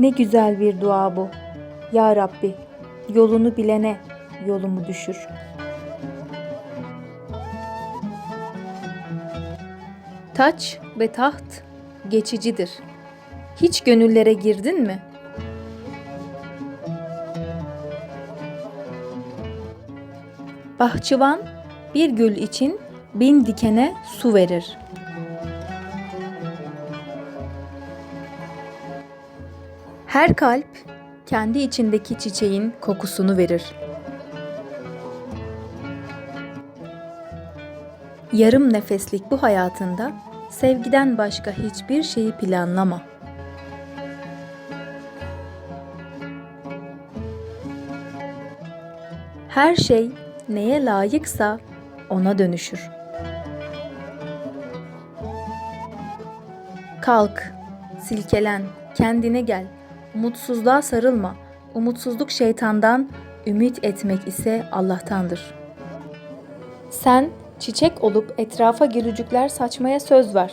Ne güzel bir dua bu. Ya Rabbi, yolunu bilene yolumu düşür. Taç ve taht geçicidir. Hiç gönüllere girdin mi? Bahçıvan bir gül için bin dikene su verir. Her kalp kendi içindeki çiçeğin kokusunu verir. Yarım nefeslik bu hayatında sevgiden başka hiçbir şeyi planlama. Her şey neye layıksa ona dönüşür. Kalk, silkelen, kendine gel. Umutsuzluğa sarılma. Umutsuzluk şeytandan, ümit etmek ise Allah'tandır. Sen çiçek olup etrafa gülücükler saçmaya söz ver.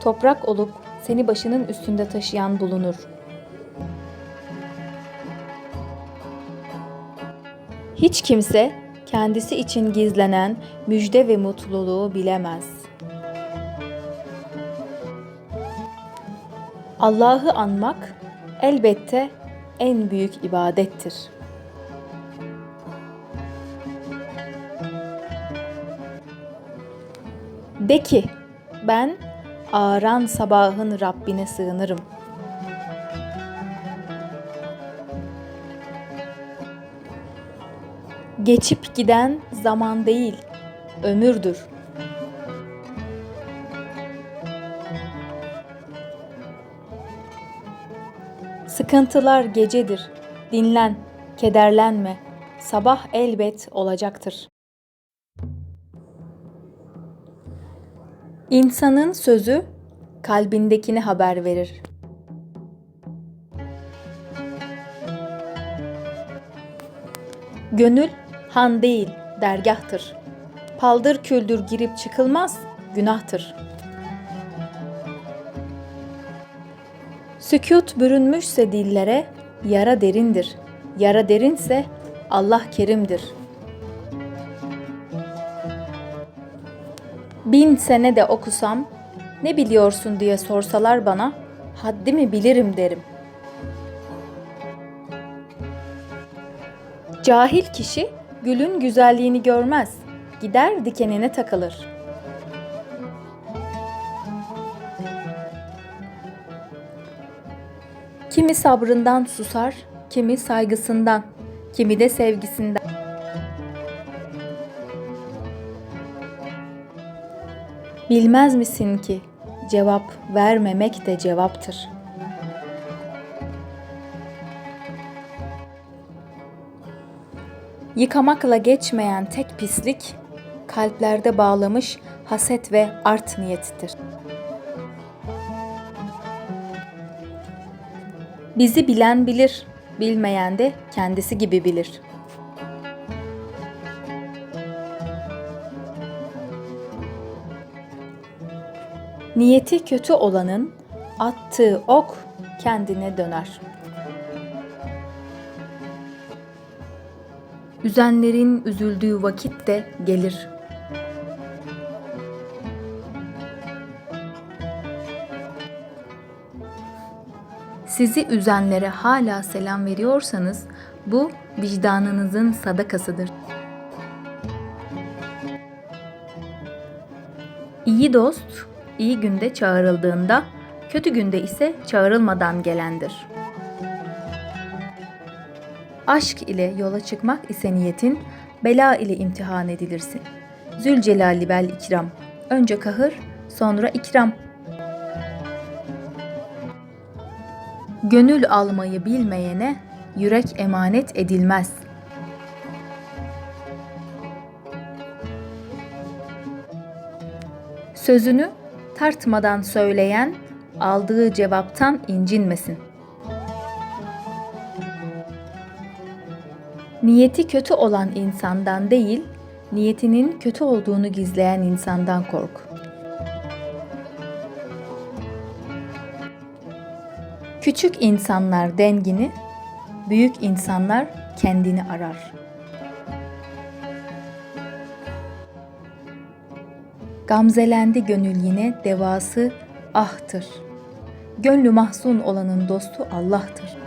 Toprak olup seni başının üstünde taşıyan bulunur. Hiç kimse kendisi için gizlenen müjde ve mutluluğu bilemez. Allah'ı anmak elbette en büyük ibadettir. De ki, ben ağaran sabahın Rabbine sığınırım. Geçip giden zaman değil, ömürdür. Sıkıntılar gecedir. Dinlen, kederlenme. Sabah elbet olacaktır. İnsanın sözü kalbindekini haber verir. Gönül han değil, dergahtır. Paldır küldür girip çıkılmaz, günahtır. Sükut bürünmüşse dillere, yara derindir. Yara derinse Allah kerimdir. Bin sene de okusam, ne biliyorsun diye sorsalar bana, haddimi bilirim derim. Cahil kişi gülün güzelliğini görmez, gider dikenine takılır. Kimi sabrından susar, kimi saygısından, kimi de sevgisinden. Bilmez misin ki cevap vermemek de cevaptır. Yıkamakla geçmeyen tek pislik kalplerde bağlamış haset ve art niyetidir. Bizi bilen bilir, bilmeyen de kendisi gibi bilir. Niyeti kötü olanın attığı ok kendine döner. Üzenlerin üzüldüğü vakit de gelir. Sizi üzenlere hala selam veriyorsanız bu vicdanınızın sadakasıdır. İyi dost iyi günde çağrıldığında, kötü günde ise çağrılmadan gelendir. Aşk ile yola çıkmak ise niyetin, bela ile imtihan edilirsin. Zülcelali bel ikram. Önce kahır, sonra ikram. Gönül almayı bilmeyene yürek emanet edilmez. Sözünü tartmadan söyleyen aldığı cevaptan incinmesin. Niyeti kötü olan insandan değil, niyetinin kötü olduğunu gizleyen insandan kork. Küçük insanlar dengini, büyük insanlar kendini arar. Gamzelendi gönül yine devası ahtır. Gönlü mahzun olanın dostu Allah'tır.